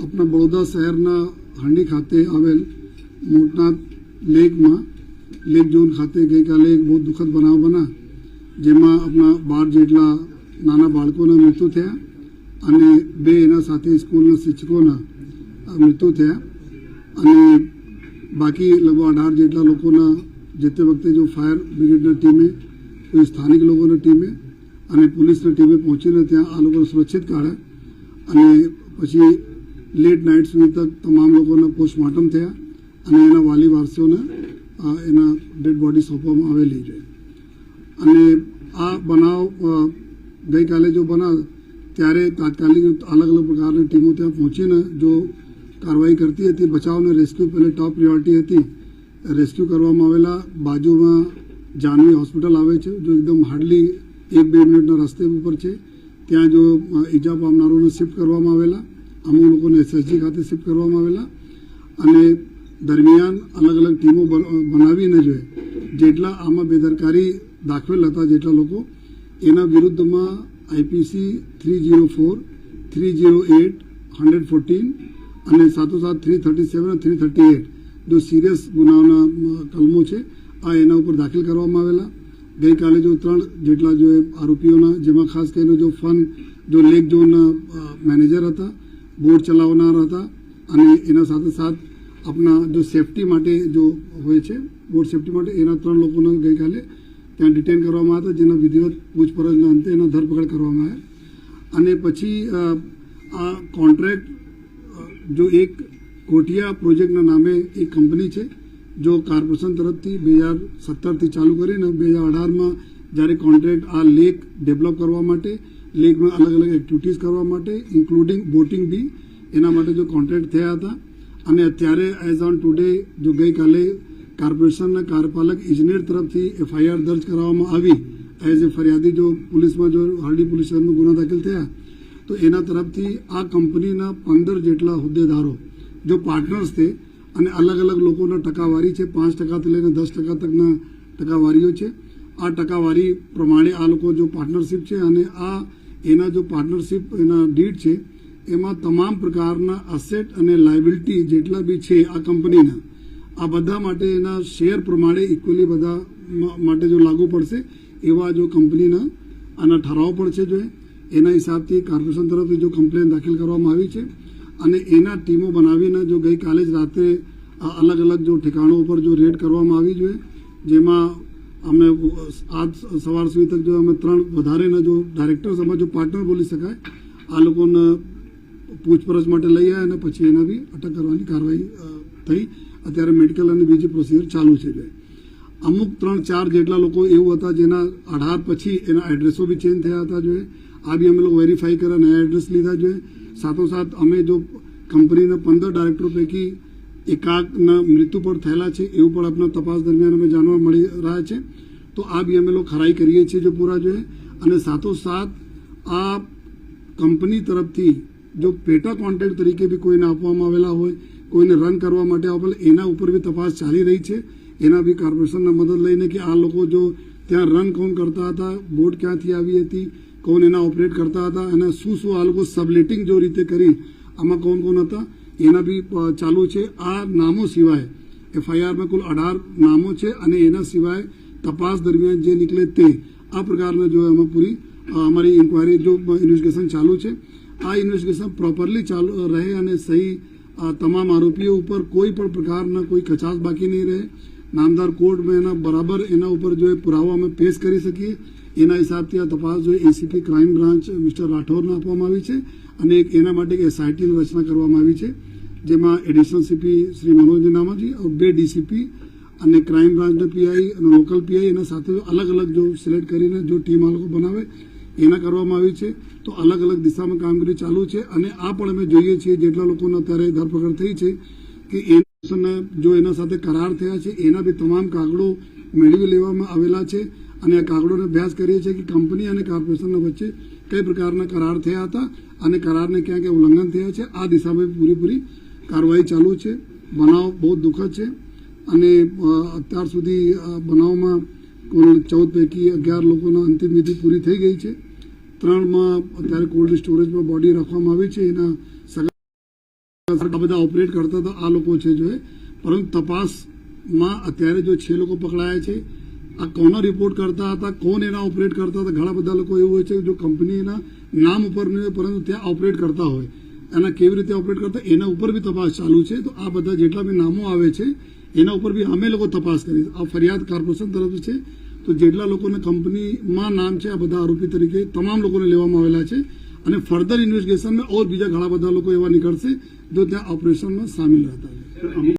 આપણા બરોડા શહેરના હાંડી ખાતે આવેલ મોટા લેકમાં લેક ઝોન ખાતે ગઈકાલે એક બહુ દુઃખદ બનાવ બના જેમાં આપણા બાર જેટલા નાના બાળકોના મૃત્યુ થયા અને બે એના સાથે સ્કૂલના શિક્ષકોના મૃત્યુ થયા. અને બાકી લગભગ અઢાર જેટલા લોકોના જે વખતે જો ફાયર બ્રિગેડના ટીમે, કોઈ સ્થાનિક લોકોની ટીમે અને પોલીસની ટીમે પહોંચીને ત્યાં આ લોકોને સુરક્ષિત કાઢે અને પછી લેટ નાઇટ સુધી તક તમામ લોકોના પોસ્ટમોર્ટમ થયા અને એના વાલી વારસીઓને એના ડેડ બોડી સોંપવામાં આવેલી છે. અને આ બનાવ ગઈકાલે જો બનાવ, ત્યારે તાત્કાલિક અલગ અલગ પ્રકારની ટીમો ત્યાં પહોંચીને જો કાર્યવાહી કરતી હતી બચાવ અને રેસ્ક્યુ પહેલે ટોપ પ્રિયોરિટી હતી, રેસ્ક્યુ કરવામાં આવેલા બાજુમાં જાનવી હોસ્પિટલ આવે છે, જો એકદમ હાર્ડલી એક બે મિનિટના રસ્તે ઉપર છે. ત્યાં જો ઈજા પામનારોને શિફ્ટ કરવામાં આવેલા, અમુક લોકોને એસએસજી ખાતે શિફ્ટ કરવામાં આવેલા અને દરમિયાન અલગ અલગ ટીમો બન- બનાવીને જોઈએ જેટલા આમાં બેદરકારી દાખવેલ હતા, જેટલા લોકો, એના વિરુદ્ધમાં IPC three zero four, three zero eight, hundred fourteen અને સાથોસાથ three thirty seven three thirty eight, જો સિરિયસ ગુનાઓના કલમો છે, આ એના ઉપર દાખલ કરવામાં આવેલા. ગઈકાલે જો ત્રણ જેટલા જો આરોપીઓના, જેમાં ખાસ કરીને જો ફન, જો લેક ઝોનના મેનેજર હતા બોટ ચલાવનાર હતા, અને એના સાથે સાથ આપણા જો સેફટી માટે જો હોય છે બોટ સેફટી માટે, એના ત્રણ લોકોને ગઈકાલે ત્યાં ડિટેન કરવામાં હતા, જેના વિધિવત પૂછપરછના અંતે એનો ધરપકડ કરવામાં આવ્યા. અને પછી આ કોન્ટ્રાક્ટ જો એક કોટિયા પ્રોજેક્ટના નામે એક કંપની છે જો કોર્પોરેશન તરફથી બે હજાર સત્તરથી ચાલુ કરીને બે હજાર અઢારમાં જ્યારે કોન્ટ્રાક્ટ આ લેક ડેવલપ કરવા માટે, લેકમાં અલગ અલગ એક્ટિવિટીઝ કરવા માટે ઇન્ક્લુડિંગ બોટિંગ બી, એના માટે જો કોન્ટ્રાક્ટ થયા હતા. અને અત્યારે એઝ ઓન ટુડે જો ગઈકાલે કોર્પોરેશનના કાર્યપાલક ઇજનેર તરફથી એફઆઈઆર દર્જ કરાવવામાં આવી એઝ એ ફરિયાદી જો પોલીસમાં જો હરડી પોલીસ ગુના દાખલ થયા, તો એના તરફથી આ કંપનીના પંદર જેટલા હોદ્દેદારો, જો પાર્ટનર્સ છે અને અલગ અલગ લોકોના ટકાવારી છે. પાંચ ટકાથી લઈને દસ ટકા તકના ટકાવારીઓ છે. આ ટકાવારી પ્રમાણે આ લોકો જો પાર્ટનરશિપ છે અને આ એના જો પાર્ટનરશિપ એના ડીડ છે, એમાં તમામ પ્રકારના અસેટ અને લાયબિલિટી જેટલા બી છે આ કંપનીના આ બધા માટે એના શેર પ્રમાણે ઇક્વલી બધા માટે જો લાગુ પડશે, એવા જો કંપનીના આના ઠરાવ પડશે જો એના હિસાબથી કોર્પોરેશન તરફથી જો કમ્પ્લેન દાખલ કરવામાં આવી છે. અને એના ટીમો બનાવીને જો ગઈકાલે જ રાતે અલગ અલગ જો ઠેકાણો ઉપર જો રેડ કરવામાં આવી જોઈએ, જેમાં અમે આજ સવાર સુધી તક જો અમે ત્રણ વધારેના જો ડાયરેક્ટર્સ અમે જો પાર્ટનર બોલી શકાય, આ લોકોને પૂછપરછ માટે લઈ આવ્યા અને પછી એના બી અટક કરવાની કાર્યવાહી થઈ. અત્યારે મેડિકલ અને બીજી પ્રોસિજર ચાલુ છે અમુક ત્રણ ચાર જેટલા લોકો એવું હતા જેના અઢાર પછી એના એડ્રેસો બી ચેન્જ થયા હતા જોઈએ. આ બી અમે લોકો વેરીફાઈ કર્યા, નયા એડ્રેસ લીધા જોઈએ. સાથોસાથ અમે જો કંપનીના પંદર ડાયરેક્ટરો પૈકી એકાકના મૃત્યુ પણ થયેલા છે, એવું પણ આપણા તપાસ દરમિયાન અમે જાણવા મળી રહ્યા છે. તો આ બી અમે લોકો ખરાઈ કરીએ છીએ જો પૂરા જોઈએ. અને સાથોસાથ આ કંપની તરફથી જો પેટા કોન્ટ્રાક્ટ તરીકે બી કોઈને આપવામાં આવેલા હોય, કોઈને રન કરવા માટે આપેલા, એના ઉપર બી તપાસ ચાલી રહી છે. એના બી કોર્પોરેશનના મદદ લઈને કે આ લોકો જો ત્યાં રન કોણ કરતા હતા, બોટ ક્યાંથી આવી હતી કોણ એના ઓપરેટ કરતા હતા અને શું શું આ લોકો સબલેટિંગ જો રીતે કરી આમાં કોણ કોણ હતા એના બી ચાલુ છે આ નામો સિવાય એફઆઈઆરમાં કુલ અઢાર નામો છે અને એના સિવાય તપાસ દરમિયાન જે નીકળે તે આ પ્રકારના જો એમાં પૂરી અમારી ઇન્કવાયરી જો ઇન્વેસ્ટિગેશન ચાલુ છે આ ઇન્વેસ્ટિગેશન પ્રોપરલી ચાલુ રહે અને સહી તમામ આરોપીઓ ઉપર કોઈ પણ પ્રકારના કોઈ કચાશ બાકી નહીં રહે નામદાર કોર્ટમાં એના બરાબર એના ઉપર જો એ પુરાવો અમે પેશ કરી શકીએ એના હિસાબથી આ તપાસ જો એસીપી ક્રાઇમ બ્રાન્ચ મિસ્ટર રાઠોરને આપવામાં આવી છે અને એના માટે એક એસઆઈટીની રચના કરવામાં આવી છે, જેમાં એડિશનલ સીપી શ્રી મનોજ નામાજી બે ડીસીપી અને ક્રાઇમ બ્રાન્ચના પીઆઈ અને લોકલ પીઆઈ એના સાથે અલગ અલગ જો સિલેક્ટ કરીને જો ટીમ આ લોકો બનાવે, એના કરવામાં આવી છે. તો અલગ અલગ દિશામાં કામગીરી ચાલુ છે અને આ પણ અમે જોઈએ છીએ જેટલા લોકોને અત્યારે ધરપકડ થઈ છે કે એના જો એના સાથે કરાર થયા છે, એના બી તમામ કાગળો મેળવી લેવામાં આવેલા છે. અને આ કાગળોનો અભ્યાસ કરીએ છીએ કે કંપની અને કોર્પોરેશનના વચ્ચે કઈ પ્રકારના કરાર થયા હતા અને કરારને ક્યાં ક્યાં ઉલ્લંઘન થયા છે. આ દિશામાં પૂરેપૂરી કાર્યવાહી ચાલુ છે. બનાવ બહુ દુઃખદ છે. અને અત્યાર સુધી બનાવમાં કુલ ચૌદ પૈકી અગિયાર લોકોના અંતિમ વિધિ પૂરી થઈ ગઈ છે. ત્રણમાં અત્યારે કોલ્ડ સ્ટોરેજમાં બોડી રાખવામાં આવી છે. એના સગા બધા ઓપરેટ કરતા હતા આ લોકો છે જો પરંતુ તપાસમાં અત્યારે જો છે લોકો પકડાયા છે આ કોનો રિપોર્ટ કરતા હતા? કોણ એના ઓપરેટ કરતા હતા? ઘણા બધા લોકો એવું હોય છે કે જો કંપનીના નામ ઉપર નહીં હોય, પરંતુ ત્યાં ઓપરેટ કરતા હોય. એના કેવી રીતે ઓપરેટ કરતા? એના ઉપર બી તપાસ ચાલુ છે. તો આ બધા જેટલા બી નામો આવે છે, એના ઉપર બી અમે લોકો તપાસ કરી આ ફરિયાદ કોર્પોરેશન તરફથી છે. તો જેટલા લોકોને કંપનીમાં નામ છે, આ બધા આરોપી તરીકે તમામ લોકોને લેવામાં આવેલા છે. અને ફર્ધર ઇન્વેસ્ટિગેશનમાં ઓર બીજા ઘણા બધા લોકો એવા નીકળશે, જો ત્યાં ઓપરેશનમાં સામેલ રહેતા